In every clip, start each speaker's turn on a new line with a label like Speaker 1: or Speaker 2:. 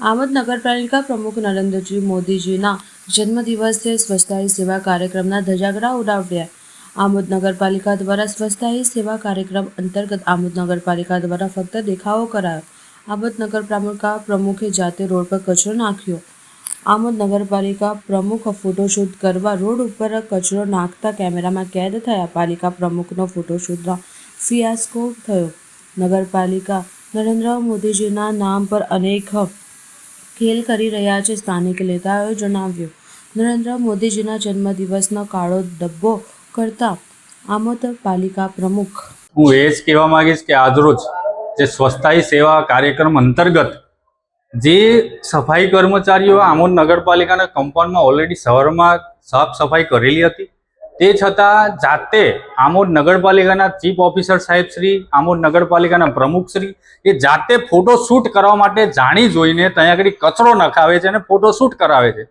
Speaker 1: આમદ નગરપાલિકા પ્રમુખ નરેન્દ્રજી મોદીજીના જન્મદિવસે સ્વચ્છતા સેવા કાર્યક્રમના ધજાગરા ઉડાવ્યા. આમોદ નગરપાલિકા દ્વારા સ્વચ્છતા સેવા કાર્યક્રમ અંતર્ગત આમોદ નગરપાલિકા દ્વારા ફક્ત દેખાવો કરાયો. આમોદ નગરપાલિકા પ્રમુખે જાતે રોડ પર કચરો નાખ્યો. આમોદ નગરપાલિકા પ્રમુખ ફોટોશૂટ કરવા રોડ ઉપર કચરો નાખતા કેમેરામાં કેદ થયા. પાલિકા પ્રમુખનો ફોટોશૂટનો ફિયાસ્કો થયો. નગરપાલિકા નરેન્દ્ર મોદીજીના નામ પર અનેક ખેલ કરી રહ્યા છે સ્થાનિક નેતાઓએ જણાવ્યું. નરેન્દ્ર મોદીજીના જન્મદિવસનો કાળો ડબ્બો કરતા આમોદ પાલિકા પ્રમુખ.
Speaker 2: હું એ જ કહેવા માંગીશ કે આજરોજ જે સ્વચ્છતાઈ સેવા કાર્યક્રમ અંતર્ગત જે સફાઈ કર્મચારીઓ આમોદ નગરપાલિકાના કમ્પાઉન્ડમાં ઓલરેડી સવારમાં સાફ સફાઈ કરેલી હતી તે છતાં જાતે આમોદ નગરપાલિકાના ચીફ ઓફિસર સાહેબ શ્રી, આમોદ નગરપાલિકાના પ્રમુખ શ્રી, એ જાતે ફોટો શૂટ કરવા માટે જાણી જોઈને ત્યાં આગળ કચરો નખાવે છે અને ફોટો શૂટ કરાવે છે.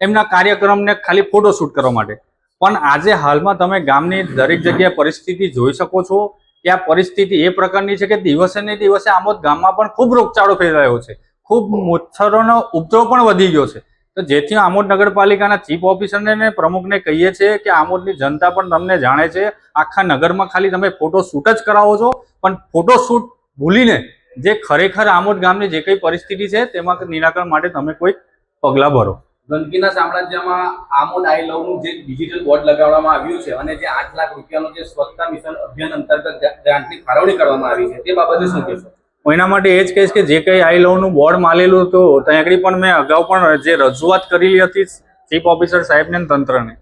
Speaker 2: એમના કાર્યક્રમને ખાલી ફોટો શૂટ કરવા માટે. પણ આજે હાલમાં તમે ગામની દરેક જગ્યાએ પરિસ્થિતિ જોઈ શકો છો કે આ પરિસ્થિતિ એ પ્રકારની છે કે દિવસે ને દિવસે આમોદ ગામમાં પણ ખૂબ રોગચાળો ફેલાયો છે. ખૂબ મચ્છરોનો ઉપદ્રવ પણ વધી ગયો છે. તો જેથી આમોદ નગરપાલિકાના ચીફ ઓફિસરને પ્રમુખને કહીએ છીએ કે આમોદની જનતા પણ તમને જાણે છે, આખા નગરમાં ખાલી તમે ફોટોશૂટ જ કરાવો છો, પણ ફોટોશૂટ ભૂલીને જે ખરેખર આમોદ ગામની જે કઈ પરિસ્થિતિ છે, તેમાં નિરાકરણ માટે તમે કોઈ પગલાં ભરો.
Speaker 3: ગંદકીના સામ્રાજ્યમાં આમોદ આઈ લવનું જે ડિજિટલ બોર્ડ લગાવવામાં આવ્યું છે અને જે આઠ લાખ રૂપિયાનું જે સ્વચ્છતા મિશન અભિયાન અંતર્ગત ગ્રાન્ટની ફાળવણી કરવામાં આવી છે, તે બાબતે શું કહેશો?
Speaker 2: હું એના માટે એ જ કહીશ કે જે કંઈ આઈ લોનનું બોર્ડ માલેલું હતું ત્યાં આગળ પણ મેં અગાઉ પણ જે રજૂઆત કરેલી હતી ચીફ ઓફિસર સાહેબને તંત્રને,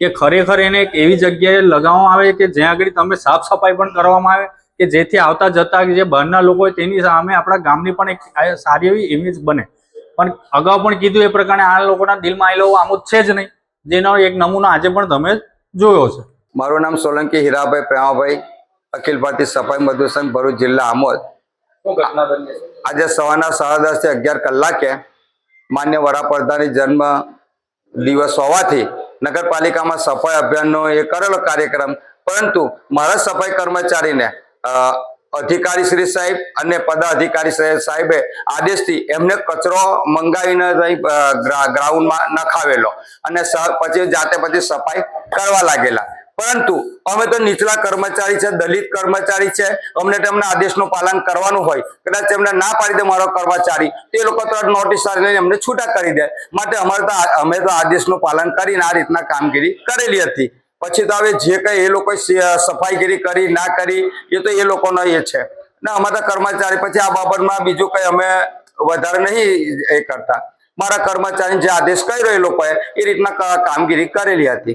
Speaker 2: કે ખરેખર એને એક એવી જગ્યાએ લગાવવામાં આવે કે જ્યાં આગળ તમે સાફ સફાઈ પણ કરવામાં આવે, કે જેથી આવતા જતા જે બહારના લોકો હોય તેની સામે આપણા ગામની પણ એક સારી એવી ઇમેજ બને. પણ અગાઉ પણ કીધું એ પ્રકારે આ લોકોના દિલમાં આઈ લવ આમ છે જ નહીં. જેનો એક નમૂનો આજે પણ તમે જોયો છે.
Speaker 4: મારું નામ સોલંકી હીરાભાઈ પ્રેમાભાઈ, અખિલ ભારતીય સફાઈ મજદૂર ભરૂચ જિલ્લા આમોદ. આજે સવારના સાડા દસથી અગિયાર કલાકે માન્ય વડાપ્રધાનની જન્મ દિવસ હોવાથી નગરપાલિકામાં સફાઈ અભિયાનનો એ કરેલો કાર્યક્રમ, પરંતુ મારા સફાઈ કર્મચારીને અધિકારી શ્રી સાહેબ અને પદાધિકારી સાહેબે આદેશથી એમને કચરો મંગાવીને ગ્રાઉન્ડમાં નખાવેલો અને પછી જાતે પછી સફાઈ કરવા લાગેલા. પરંતુ અમે તો નીચલા કર્મચારી છે, દલિત કર્મચારી છે. અમને તેમના આદેશનું પાલન કરવાનું હોય. કદાચ એમને ના પાડી દે મારો કર્મચારી, તે લોકો તો નોટિસ લઈને એમને છૂટા કરી દે. માટે અમારે તો અમે તો આદેશનું પાલન કરીને આ રીતના કામગીરી કરેલી હતી. પછી તો હવે જે કંઈ એ લોકો સફાઈગીરી કરી, ના કરી, એ તો એ લોકોનો એ છે. ને અમારા કર્મચારી પછી આ બાબતમાં બીજું કંઈ અમે વધારે નહીં એ કરતા. મારા કર્મચારી જે આદેશ કર્યો એ લોકોએ, એ રીતના કામગીરી કરેલી હતી.